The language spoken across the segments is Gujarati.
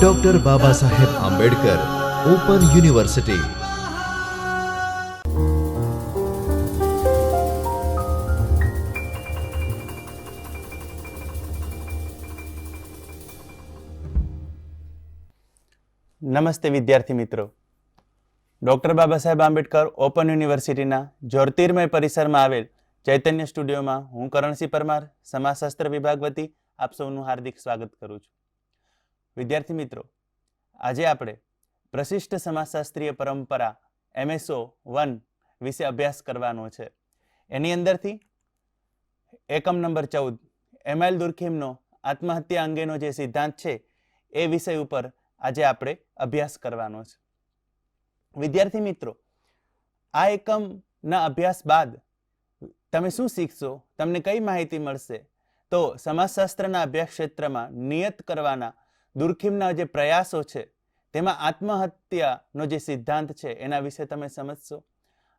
Doctor Baba Saheb Ambedkar open university નમસ્તે વિદ્યાર્થી મિત્રો. ડૉક્ટર બાબા સાહેબ આંબેડકર ઓપન યુનિવર્સિટીના જ્યોતિર્મય પરિસરમાં આવેલ ચૈતન્ય સ્ટુડિયોમાં હું કરણસિંહ પરમાર, સમાજશાસ્ત્ર વિભાગ વતી આપ સૌનું હાર્દિક સ્વાગત કરું છું. વિદ્યાર્થી મિત્રો, આજે આપણે પ્રશિષ્ટ સમાજશાસ્ત્રીય પરંપરા એમએસઓ વન વિશે અભ્યાસ કરવાનો છે. એની અંદરથી એકમ નંબર ચૌદ એમએલ દુર્ખીમનો આત્મહત્યા અંગેનો જે સિદ્ધાંત છે, એ વિષય ઉપર આજે આપણે અભ્યાસ કરવાનો છે. વિદ્યાર્થી મિત્રો, આ એકમના અભ્યાસ બાદ તમે શું શીખશો? તમને કઈ માહિતી મળશે? તો સમાજશાસ્ત્રના અભ્યાસ ક્ષેત્રમાં નિયત કરવાના દુર્ખીમના જે પ્રયાસો છે, તેમાં આત્મહત્યાનો જે સિદ્ધાંત છે, એના વિશે તમે સમજશો?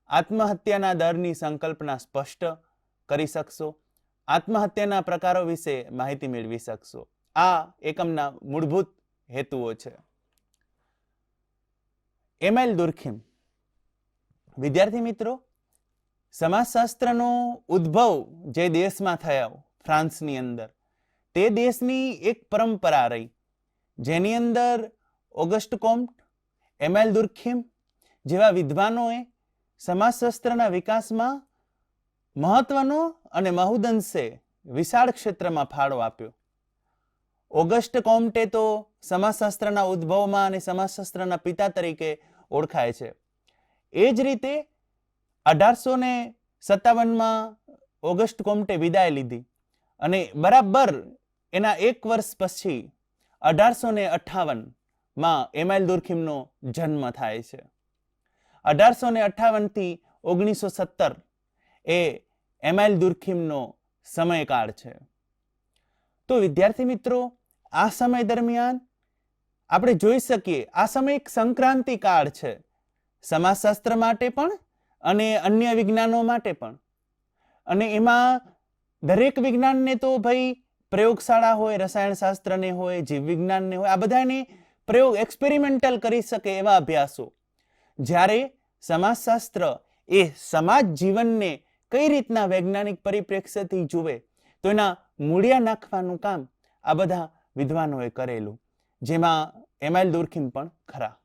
આત્મહત્યાના દરની સંકલ્પના સ્પષ્ટ કરી શકશો? આત્મહત્યાના પ્રકારો વિશે માહિતી મેળવી શકશો? આ એકમના મૂળભૂત હેતુઓ છે. Emile Durkheim. વિદ્યાર્થી મિત્રો સમાજશાસ્ત્રનો ઉદ્ભવ જે દેશમાં થયો, ફ્રાન્સની અંદર, તે દેશની એક પરંપરા રહી. જેની અંદર ઓગસ્ટ કોમ્ટ એમએલ દુર્ખીમ જેવા વિદ્વાનોએ સમાજશાસ્ત્રના વિકાસમાં મહત્વનો અને મહુદંશે વિશાળ ક્ષેત્રમાં ફાળો આપ્યો. ઓગસ્ટ કોમ્ટે તો સમાજશાસ્ત્રના ઉદ્ભવમાં અને સમાજશાસ્ત્રના પિતા તરીકે ઓળખાય છે. એ જ રીતે અઢારસો ને સત્તાવનમાં ઓગસ્ટ કોમ્ટે વિદાય લીધી અને બરાબર એના એક વર્ષ પછી અઢારસો ને અઠાવનમાં એમાઇલ દુર્ખીમનો જન્મ થાય છે. અઢારસો ને અઠ્ઠાવનથી ઓગણીસો સત્તર એ એમાઇલ દુર્ખીમનો સમયકાળ છે. તો વિદ્યાર્થી મિત્રો, આ સમય દરમિયાન આપણે જોઈ શકીએ, આ સમય એક સંક્રાંતિ કાળ છે. સમાજશાસ્ત્ર માટે પણ અને અન્ય વિજ્ઞાનો માટે પણ. અને એમાં દરેક વિજ્ઞાનને તો ભાઈ પ્રયોગશાળા હોય, રસાયણશાસ્ત્રને હોય, જીવ વિજ્ઞાનને હોય, આ બધાને પ્રયોગ એક્સપેરિમેન્ટલ કરી શકે એવા અભ્યાસો. જ્યારે સમાજશાસ્ત્ર એ સમાજ જીવનને કઈ રીતના વૈજ્ઞાનિક પરિપ્રેક્ષ્યથી જુએ, તો એના મૂળિયા નાખવાનું કામ આ બધા વિદ્વાનોએ કરેલું, જેમાં એમાઇલ દુર્ખીમ પણ ખરા.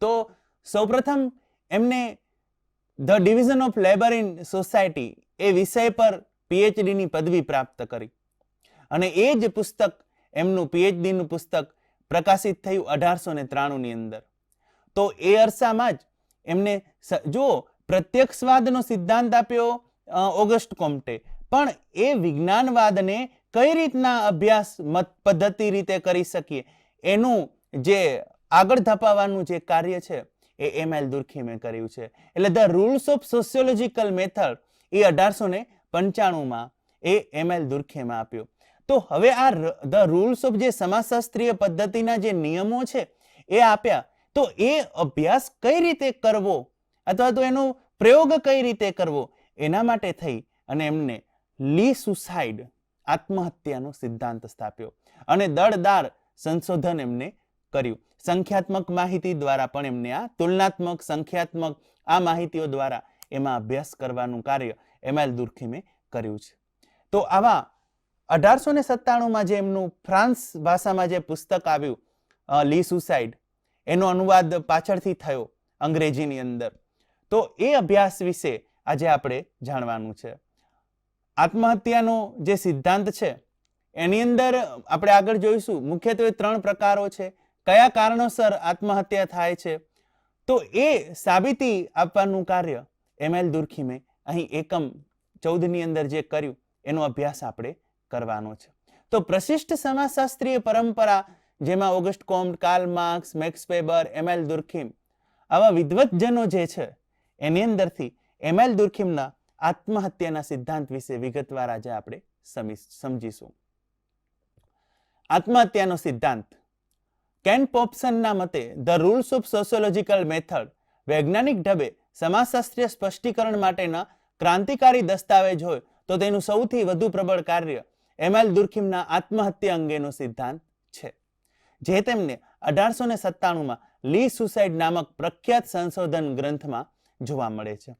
તો સૌપ્રથમ એમને the division of labour in society એ વિષય પર પીએચડીની પદવી પ્રાપ્ત કરી. અને એ જ પુસ્તક એમનું પીએચડીનું પુસ્તક પ્રકાશિત થયું અઢારસો ને ત્રાણુંની અંદર. તો એ અરસામાં જ એમને જો પ્રત્યક્ષવાદનો સિદ્ધાંત આપ્યો ઓગસ્ટ કોમ્ટે. પણ એ વિજ્ઞાનવાદને કઈ રીતના અભ્યાસ મત પદ્ધતિ રીતે કરી શકીએ? એનું જે આગળ ધપાવવાનું જે કાર્ય છે એ એમએલ દુર્ખીમે કર્યું છે. એટલે the rules of sociological method એ અઢારસો ને પંચાણુંમાં એ એમ એલ દુર્ખીમાં આપ્યો. તો હવે આ ધ રૂલ્સ ઓફ જે સમાજશાસ્ત્રીય પદ્ધતિના જે નિયમો છે એ આપ્યા, તો એ અભ્યાસ કઈ રીતે કરવો અથવા તો એનો પ્રયોગ કઈ રીતે કરવો એના માટે થઈ અને એમને લી સુસાઇડ આત્મહત્યાનો સિદ્ધાંત સ્થાપ્યો. અને દળદાર સંશોધન એમને કર્યું. સંખ્યાત્મક માહિતી દ્વારા પણ એમને આ તુલનાત્મક, સંખ્યાત્મક આ માહિતીઓ દ્વારા એમાં અભ્યાસ કરવાનું કાર્ય એમએલ દુર્ખીમે કર્યું છે. તો આવા અઢારસો ને સત્તાણુંમાં જે એમનું ફ્રાન્સ ભાષામાં જે પુસ્તક આવ્યું લી સુસાઇડ, એનો અનુવાદ પાછળથી થયો અંગ્રેજીની અંદર. તો એ અભ્યાસ વિશે આજે આપણે જાણવાનું છે. આત્મહત્યાનો જે સિદ્ધાંત છે, એની અંદર આપણે આગળ જોઈશું. મુખ્યત્વે ત્રણ પ્રકારો છે. કયા કારણોસર આત્મહત્યા થાય છે? તો એ સાબિતી આપવાનું કાર્ય એમએલ દુર્ખીમે અહીં એકમ ચૌદની અંદર જે કર્યું, એનો અભ્યાસ આપણે કરવાનો છે. તો પ્રશિષ્ટ સમાજશાસ્ત્રીય પરંપરા, જેમાં Auguste Comte Karl Marx, Max Weber Emile Durkheim, આવા વિદ્વતજનો જે છે, એની અંદરથી એમએલ દુર્ખીમના આત્મહત્યાના સિદ્ધાંત વિશે વિગતવાર આજે આપણે સમજીશું. આત્મહત્યાનો સિદ્ધાંત કેન પોપ્સનના મતે, the rules of sociological method વૈજ્ઞાનિક ઢબે સમાજશાસ્ત્રીય સ્પષ્ટીકરણ માટેના ક્રાંતિકારી દસ્તાવેજ હોય તો તેનું સૌથી વધુ પ્રબળ કાર્ય એમએલ દુર્ખીમના આત્મહત્યા અંગેનો સિદ્ધાંત છે. જે તેમને અઢારસો ને સત્તાણુંમાં લી સુસાઇડ નામક પ્રખ્યાત સંશોધન ગ્રંથમાં જોવા મળે છે.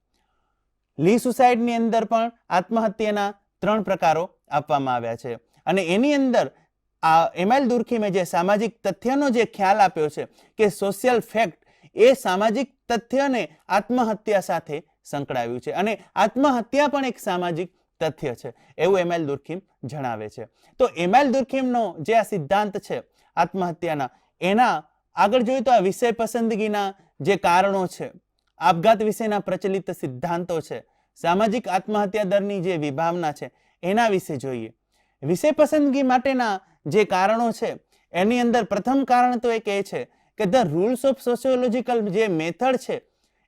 લી સુસાઇડની અંદર પણ આત્મહત્યાના ત્રણ પ્રકારો આપવામાં આવ્યા છે અને એની અંદર આ એમાઇલ દુર્ખીમે જે સામાજિક તથ્યનો જે ખ્યાલ આપ્યો છે કે સોશિયલ ફેક્ટ એ સામાજિક તથ્યને આત્મહત્યા સાથે સંકળાવ્યું છે. અને આત્મહત્યા પણ એક સામાજિક તથ્ય છે, એવું એમાઇલ દુર્ખીમ જણાવે છે. તો એમાઇલ દુર્ખીમનો જે આ સિદ્ધાંત છે આત્મહત્યાના, એના આગળ જોઈએ તો આ વિષય પસંદગીના જે કારણો છે, આપઘાત વિશેના પ્રચલિત સિદ્ધાંતો છે, સામાજિક આત્મહત્યા દરની જે વિભાવના છે, એના વિશે જોઈએ. વિષય પસંદગી માટેના જે કારણો છે, એની અંદર પ્રથમ કારણ તો એ છે કે ધ રૂલ્સ ઓફ સોશિયોલોજીકલ જે મેથડ છે,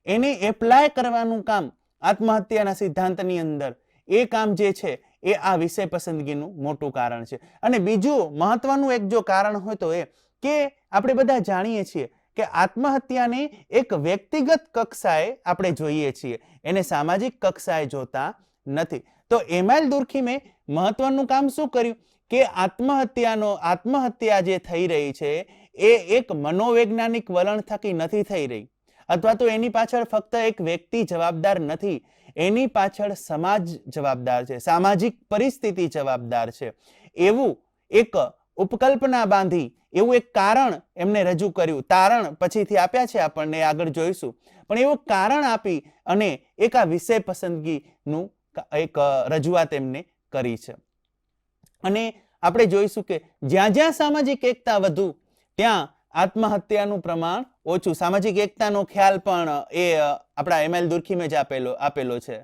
એને એપ્લાય કરવાનું કામ આત્મહત્યાના સિદ્ધાંતની અંદર, એ કામ જે છે, એ આ વિષય પસંદગીનું મોટું કારણ છે. અને બીજું મહત્વનું એક જો કારણ હોય તો એ કે આપણે બધા જાણીએ છીએ કે આત્મહત્યાને એક વ્યક્તિગત કક્ષાએ આપણે જોઈએ છીએ, એને સામાજિક કક્ષાએ જોતા નથી. તો એમાઇલ દુર્ખીમે મહત્વનું કામ શું કર્યું? કે આત્મહત્યાનો, આત્મહત્યા જે થઈ રહી છે, એ એક મનોવૈજ્ઞાનિક વલણ થકી નથી થઈ રહી. અથવા તો એની પાછળ ફક્ત એક વ્યક્તિ જવાબદાર નથી. એની પાછળ સમાજ જવાબદાર છે, સામાજિક પરિસ્થિતિ જવાબદાર છે. એવું એક ઉપકલ્પના બાંધી, એવું એક કારણ એમને રજૂ કર્યું. તારણ પછીથી આપ્યા છે આપણને, આગળ જોઈશું. પણ એવું કારણ આપી અને એક આ વિષય પસંદગીનું એક રજૂઆત એમને કરી છે. અને આપણે જોઈશું કે જ્યાં જ્યાં સામાજિક એકતા વધુ, ત્યાં આત્મહત્યાનું પ્રમાણ ઓછું. સામાજિક એકતાનો ખ્યાલ પણ, એ આપણા એમએલ દુર્ખીમે જ આપેલો આપેલો છે.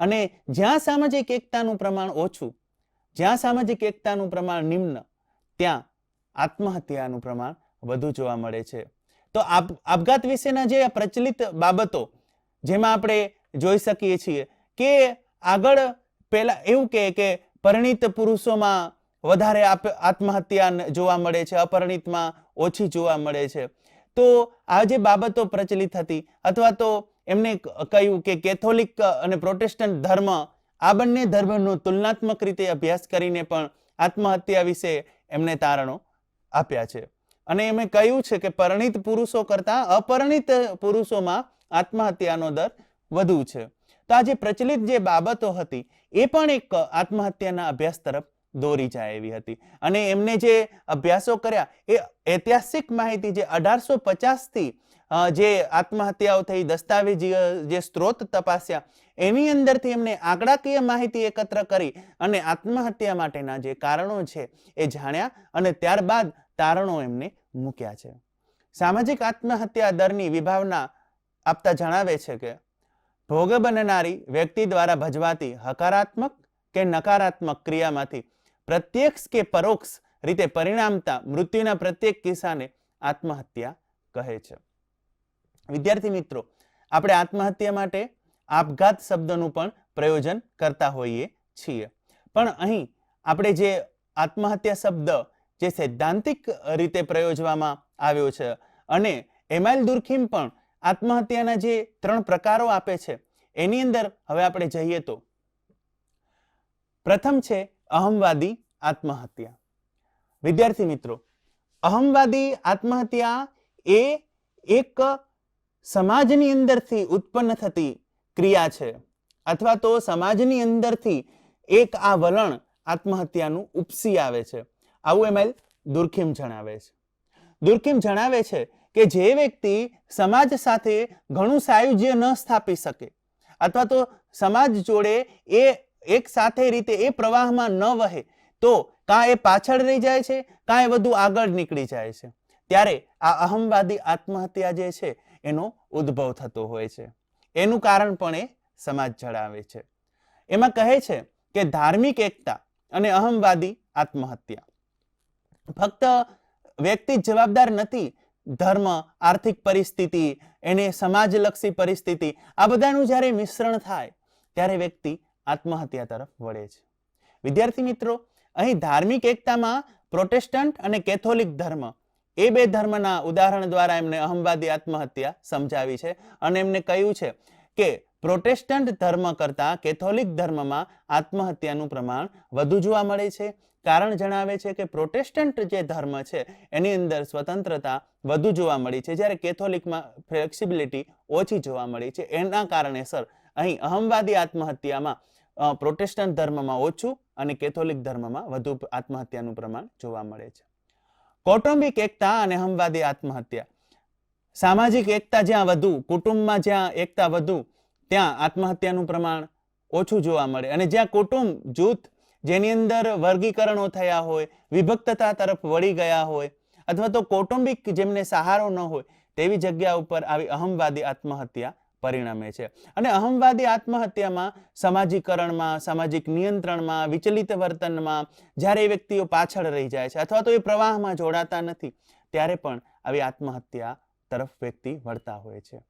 અને જ્યાં સામાજિક એકતાનું પ્રમાણ ઓછું, જ્યાં સામાજિક એકતાનું પ્રમાણ નિમ્ન, ત્યાં આત્મહત્યાનું પ્રમાણ વધુ જોવા મળે છે. તો આપઘાત વિશેના જે પ્રચલિત બાબતો, જેમાં આપણે જોઈ શકીએ છીએ કે આગળ પહેલા એવું કહે કે પરિણિત પુરુષોમાં વધારે આત્મહત્યા જોવા મળે છે, અપરિણિતમાં ઓછી જોવા મળે છે. તો આ જે બાબતો પ્રચલિત હતી, અથવા તો એમને કહ્યું કે કેથોલિક અને પ્રોટેસ્ટન્ટ ધર્મ, આ બંને ધર્મનો તુલનાત્મક રીતે અભ્યાસ કરીને પણ આત્મહત્યા વિશે એમને તારણો આપ્યા છે. અને એમણે કહ્યું છે કે પરિણિત પુરુષો કરતાં અપરિણિત પુરુષોમાં આત્મહત્યાનો દર વધુ છે. તો આ જે પ્રચલિત જે બાબતો હતી, એ પણ એક આત્મહત્યાના અભ્યાસ તરફ દોરી જાય એવી હતી. અને એમને જે અભ્યાસો કર્યા, એ ઐતિહાસિક માહિતી જે અઢારસો પચાસથી જે આત્મહત્યાઓ થઈ દસ્તાવેજી જે સ્ત્રોત તપાસ્યા, એની અંદરથી એમને આંકડાકીય માહિતી એકત્ર કરી અને આત્મહત્યા માટેના જે કારણો છે, એ જાણ્યા અને ત્યારબાદ તારણો એમને મૂક્યા છે. સામાજિક આત્મહત્યા દરની વિભાવના આપતા જણાવે છે કે ભોગ બનનારી વ્યક્તિ દ્વારા ભજવાતી હકારાત્મક કે નકારાત્મક ક્રિયામાંથી પ્રત્યક્ષ કે પરોક્ષ રીતે પરિણામતા મૃત્યુના પ્રત્યેક કિસ્સાને આત્મહત્યા કહે છે. વિદ્યાર્થી મિત્રો, આપણે આત્મહત્યા માટે આપઘાત શબ્દનું પણ પ્રયોજન કરતા હોઈએ છીએ. પણ અહીં આપણે જે આત્મહત્યા શબ્દ જે સૈદ્ધાંતિક રીતે પ્રયોજવામાં આવ્યો છે અને એમાઇલ દુર્ખીમ પણ આત્મહત્યાના જે ત્રણ પ્રકારો આપે છે, એની અંદર હવે આપણે જઈએ તો પ્રથમ છે અહમવાદી આત્મહત્યા. વિદ્યાર્થી મિત્રો અહમવાદી આત્મહત્યા એ એક સમાજની અંદરથી ઉત્પન્ન થતી ક્રિયા છે, અથવા તો સમાજની અંદરથી એક આ વલણ આત્મહત્યાનું ઉપસી આવે છે. આવું એમએલ દુર્ખીમ જણાવે છે. દુર્ખીમ જણાવે છે કે જે વ્યક્તિ સમાજ સાથે ઘણું સાયુજ્ય ન સ્થાપી શકે અથવા તો સમાજ જોડે એ એક સાથે રીતે એ પ્રવાહમાં ન વહે, તો કાં એ પાછળ રહી જાય છે, કાં એ વધુ આગળ નીકળી જાય છે. ત્યારે આ અહમવાદી આત્મહત્યા જે છે, એનો ઉદ્ભવ થતો હોય છે. એનું કારણ પણ એ સમાજ જણાવે છે. એમાં કહે છે કે ધાર્મિક એકતા અને અહમવાદી આત્મહત્યા. ફક્ત વ્યક્તિ જવાબદાર નથી ધર્મ, આર્થિક પરિસ્થિતિ, એને સમાજલક્ષી પરિસ્થિતિ, આ બધાનું જ્યારે મિશ્રણ થાય, ત્યારે વ્યક્તિ આત્મહત્યા તરફ વળે છે. વિદ્યાર્થી મિત્રો, અહીં ધાર્મિક એકતામાં પ્રોટેસ્ટન્ટ અને કેથોલિક ધર્મ, એ બે ધર્મના ઉદાહરણ દ્વારા એમને અહમવાદી આત્મહત્યા સમજાવી છે અને એમને કહ્યું છે કે પ્રોટેસ્ટન્ટ ધર્મ કરતાં કેથોલિક ધર્મમાં આત્મહત્યાનું પ્રમાણ વધુ જોવા મળે છે. કારણ જણાવે છે કે પ્રોટેસ્ટન્ટ જે ધર્મ છે, એની અંદર સ્વતંત્રતા વધુ જોવા મળી છે. જ્યારે કેથોલિકમાં ફ્લેક્સિબિલિટી ઓછી જોવા મળી છે. એના કારણે સર, અહીં અહમવાદી આત્મહત્યામાં પ્રોટેસ્ટન્ટ ધર્મમાં ઓછું અને કેથોલિક ધર્મમાં વધુ આત્મહત્યાનું પ્રમાણ જોવા મળે છે. કૌટુંબિક એકતા અને અહમવાદી આત્મહત્યા. સામાજિક એકતા જ્યાં વધુ, કુટુંબમાં જ્યાં એકતા વધુ, ત્યાં આત્મહત્યાનું પ્રમાણ ઓછું જોવા મળે. અને જ્યાં કુટુંબ જૂથ જેની અંદર વર્ગીકરણો થયા હોય, વિભક્તતા તરફ વળી ગયા હોય, અથવા તો કૌટુંબિક જેમને સહારો ન હોય, તેવી જગ્યા ઉપર આવી અહમવાદી આત્મહત્યા પરિણમે છે. અને અહમવાદી આત્મહત્યામાં સમાજીકરણમાં, સામાજિક નિયંત્રણમાં, વિચલિત વર્તનમાં જ્યારે એ વ્યક્તિઓ પાછળ રહી જાય છે અથવા તો એ પ્રવાહમાં જોડાતા નથી, ત્યારે પણ આવી આત્મહત્યા તરફ વ્યક્તિ વળતા હોય છે.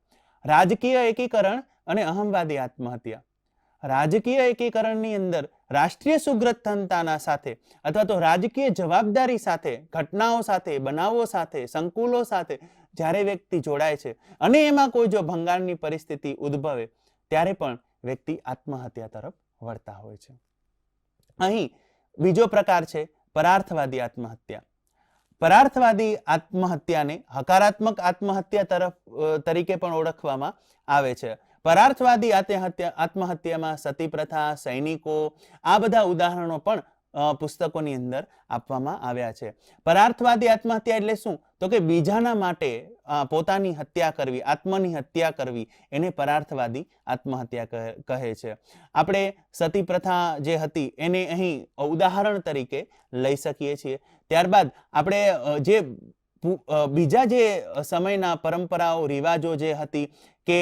રાજકીય એકીકરણ અને અહમવાદી આત્મહત્યા. રાજકીય એકીકરણની અંદર રાષ્ટ્રીય સુગ્રથનતાના સાથે અથવા તો રાજકીય જવાબદારી સાથે, ઘટનાઓ સાથે, બનાવો સાથે, સંકુલો સાથે જ્યારે વ્યક્તિ જોડાય છે અને એમાં કોઈ જો ભંગાણની પરિસ્થિતિ ઉદ્ભવે, ત્યારે પણ વ્યક્તિ આત્મહત્યા તરફ વળતા હોય છે. અહીં બીજો પ્રકાર છે પરાર્થવાદી આત્મહત્યા. પરાર્થવાદી આત્મહત્યાને હકારાત્મક આત્મહત્યા તરફ તરીકે પણ ઓળખવામાં આવે છે. પરાર્થવાદી આત્મહત્યા, આત્મહત્યામાં સતી પ્રથા સૈનિકો, આ બધા ઉદાહરણો પણ પુસ્તકોની અંદર આપવામાં આવ્યા છે. પરાર્થવાદી આત્મહત્યા એટલે શું? તો કે બીજાના માટે પોતાની હત્યા કરવી, આત્મની હત્યા કરવી, એને પરાર્થવાદી આત્મહત્યા કહે- છે. આપણે સતી પ્રથા જે હતી, એને અહીં ઉદાહરણ તરીકે લઈ શકીએ છીએ. ત્યારબાદ આપણે જે બીજા જે સમયના પરંપરાઓ, રિવાજો જે હતી કે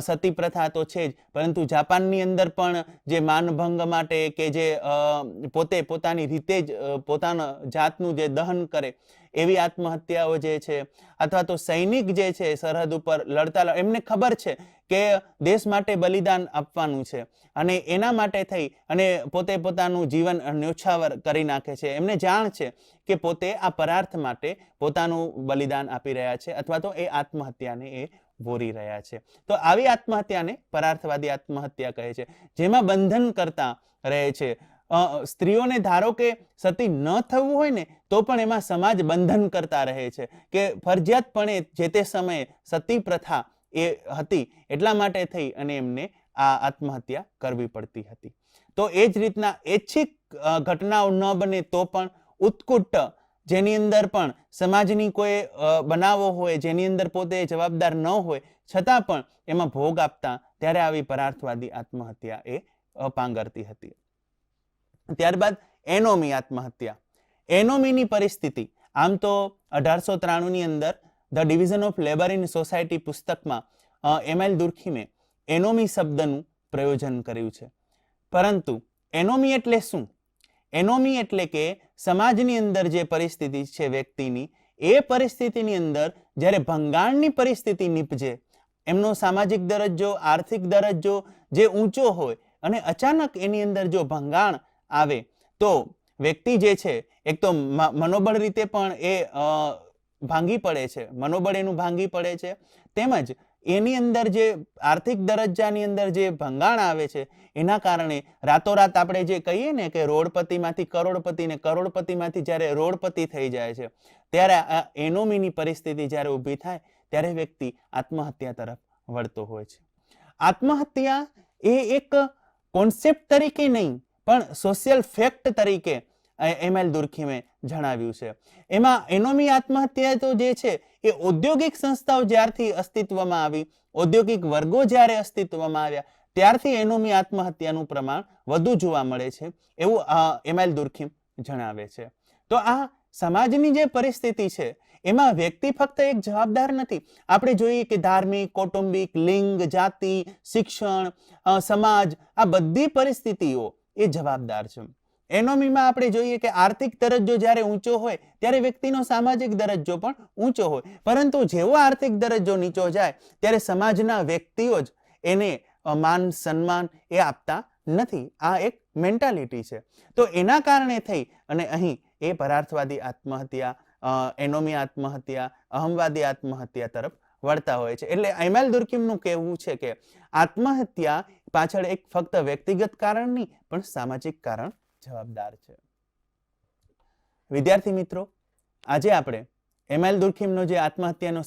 સતી પ્રથા તો છે જ, પરંતુ જાપાનની અંદર પણ જે માનભંગ માટે કે જે પોતે પોતાની રીતે જ પોતાના જાતનું જે દહન કરે એવી આત્મહત્યાઓ જે છે, અથવા તો સૈનિક જે છે સરહદ ઉપર લડતા એમને ખબર છે કે દેશ માટે બલિદાન આપવાનું છે અને એના માટે થઈ અને પોતે પોતાનું જીવન ન્યોછાવર કરી નાખે છે. એમને જાણ છે કે પોતે આ પરાર્થ માટે પોતાનું બલિદાન આપી રહ્યા છે અથવા તો એ આત્મહત્યાને એ વોરી રહ્યા છે. તો આવી આત્મહત્યાને પરાર્થવાદી આત્મહત્યા કહે છે, જેમાં બંધન કરતા રહે છે. સ્ત્રીઓને ધારો કે સતી ન થવું હોય ને, તો પણ એમાં સમાજ બંધન કરતા રહે છે. કે ફરજિયાતપણે જે તે સમયે સતી પ્રથા એ હતી, એટલા માટે થઈ અને એમને આ આત્મહત્યા કરવી પડતી હતી. તો એ જ રીતના ઐચ્છિક ઘટનાઓ ન બને તો પણ ઉત્કુટ જેની અંદર પણ સમાજની કોઈ બનાવો હોય, જેની અંદર પોતે જવાબદાર ન હોય, છતાં પણ એમાં ભોગ આપતા, ત્યારે આવી પરાર્થવાદી આત્મહત્યા એ પાંગરતી હતી. ત્યારબાદ એનોમી આત્મહત્યા. એનોમીની પરિસ્થિતિ, આમ તો અઢારસો ત્રાણુંની અંદર the division of labour in society પુસ્તકમાં એમ એલ દુર્ખીમે એનોમી શબ્દનું પ્રયોજન કર્યું છે. પરંતુ એનોમી એટલે શું? એનોમી એટલે કે સમાજની અંદર જે પરિસ્થિતિ છે વ્યક્તિની, એ પરિસ્થિતિની અંદર જ્યારે ભંગાણની પરિસ્થિતિ નીપજે, એમનો સામાજિક દરજ્જો, આર્થિક દરજ્જો જે ઊંચો હોય અને અચાનક એની અંદર જો ભંગાણ આવે. તો વ્યક્તિ જે છે, એક તો મનોબળ રીતે પણ એ ભાંગી પડે છે. મનોબળ એનું ભાંગી પડે છે. તેમજ એની અંદર જે આર્થિક દરજ્જાની અંદર જે ભંગાણ આવે છે, એના કારણે રાતોરાત આપણે જે કહીએ ને કે રોડપતિમાંથી કરોડપતિ ને કરોડપતિમાંથી જ્યારે રોડપતિ થઈ જાય છે, ત્યારે આ એનોમીની પરિસ્થિતિ જ્યારે ઊભી થાય, ત્યારે વ્યક્તિ આત્મહત્યા તરફ વળતો હોય છે. આત્મહત્યા એ એક કોન્સેપ્ટ તરીકે નહીં પણ સોશિયલ ફેક્ટ તરીકે એમ એલ દુર્ખીમે જણાવ્યું છે. એમાં એનોમી આત્મહત્યા તો જે છે, એ ઔદ્યોગિક સંસ્થાઓ જ્યારથી અસ્તિત્વમાં આવી, ઔદ્યોગિક વર્ગો જ્યારે અસ્તિત્વમાં આવ્યા, ત્યારથી એનોમી આત્મહત્યાનું પ્રમાણ વધુ જોવા મળે છે, એવું એમ એલ દુર્ખીમ જણાવે છે. તો આ સમાજની જે પરિસ્થિતિ છે, એમાં વ્યક્તિ ફક્ત એક જવાબદાર નથી. આપણે જોઈએ કે ધાર્મિક, કૌટુંબિક, લિંગ, જાતિ, શિક્ષણ સમાજ, આ બધી પરિસ્થિતિઓ એ જવાબદાર છે. એનોમીમાં આપણે જોઈએ કે આર્થિક દરજ્જો જ્યારે ઊંચો હોય, ત્યારે વ્યક્તિનો સામાજિક દરજ્જો પણ ઊંચો હોય. પરંતુ જેવો આર્થિક દરજ્જો નીચો જાય, ત્યારે સમાજના વ્યક્તિઓ જ એને માન, સન્માન એ આપતા નથી. આ એક મેન્ટાલિટી છે. તો એના કારણે થઈ અને અહીં એ પરાર્થવાદી આત્મહત્યા એનોમી આત્મહત્યા અહમવાદી આત્મહત્યા તરફ વળતા હોય છે. એટલે એમએલ દુર્કીમનું કહેવું છે કે આત્મહત્યા પાછળ એક ફક્ત વ્યક્તિગત કારણ નહીં, પણ સામાજિક કારણ જવાબદાર છે. વિદ્યાર્થી મિત્રો, આજે આપણે એમએલ દુર્કીમનો જે આત્મહત્યાનો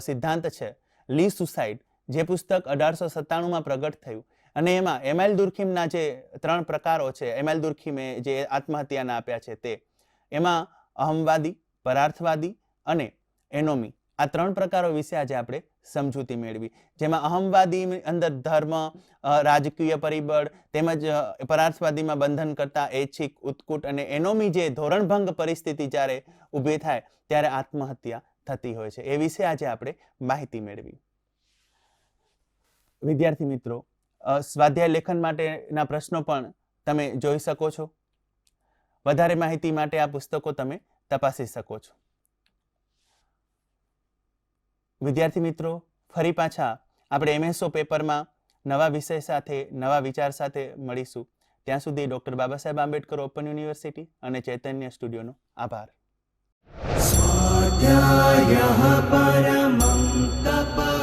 સિદ્ધાંત છે, લી સુસાઇડ, જે પુસ્તક અઢારસો સત્તાણુંમાં પ્રગટ થયું. અને એમાં એમએલ દુર્ખીમના જે ત્રણ પ્રકારો છે એમએલ દુર્ખીમે જે આત્મહત્યાના આપ્યા છે તે. એમાં અહમવાદી, પરાર્થવાદી અને એનોમી. આ ત્રણ પ્રકારો વિશે આજે આપણે સમજૂતી મેળવી. જેમાં અહમવાદી અંદર ધર્મ રાજકીય પરિબળ, તેમજ પરાર્થવાદીમાં બંધન કરતા ઐચ્છિક, ઉત્કુટ અને એનોમી જે ધોરણભંગ પરિસ્થિતિ જ્યારે ઊભી થાય, ત્યારે આત્મહત્યા થતી હોય છે. એ વિશે આજે આપણે માહિતી મેળવી. વિદ્યાર્થી મિત્રો સ્વાધ્યાય લેખન માટેના પ્રશ્નો પણ તમે જોઈ શકો છો. વધારે માહિતી માટે આ પુસ્તકો તમે તપાસી શકો છો. વિદ્યાર્થી મિત્રો, ફરી પાછા આપણે એમએસઓ પેપરમાં નવા વિષય સાથે, નવા વિચાર સાથે મળીશું. ત્યાં સુધી doctor Baba Saheb Ambedkar open university અને ચૈતન્ય સ્ટુડિયોનો આભાર. સ્વાધ્યાય પરમં તપ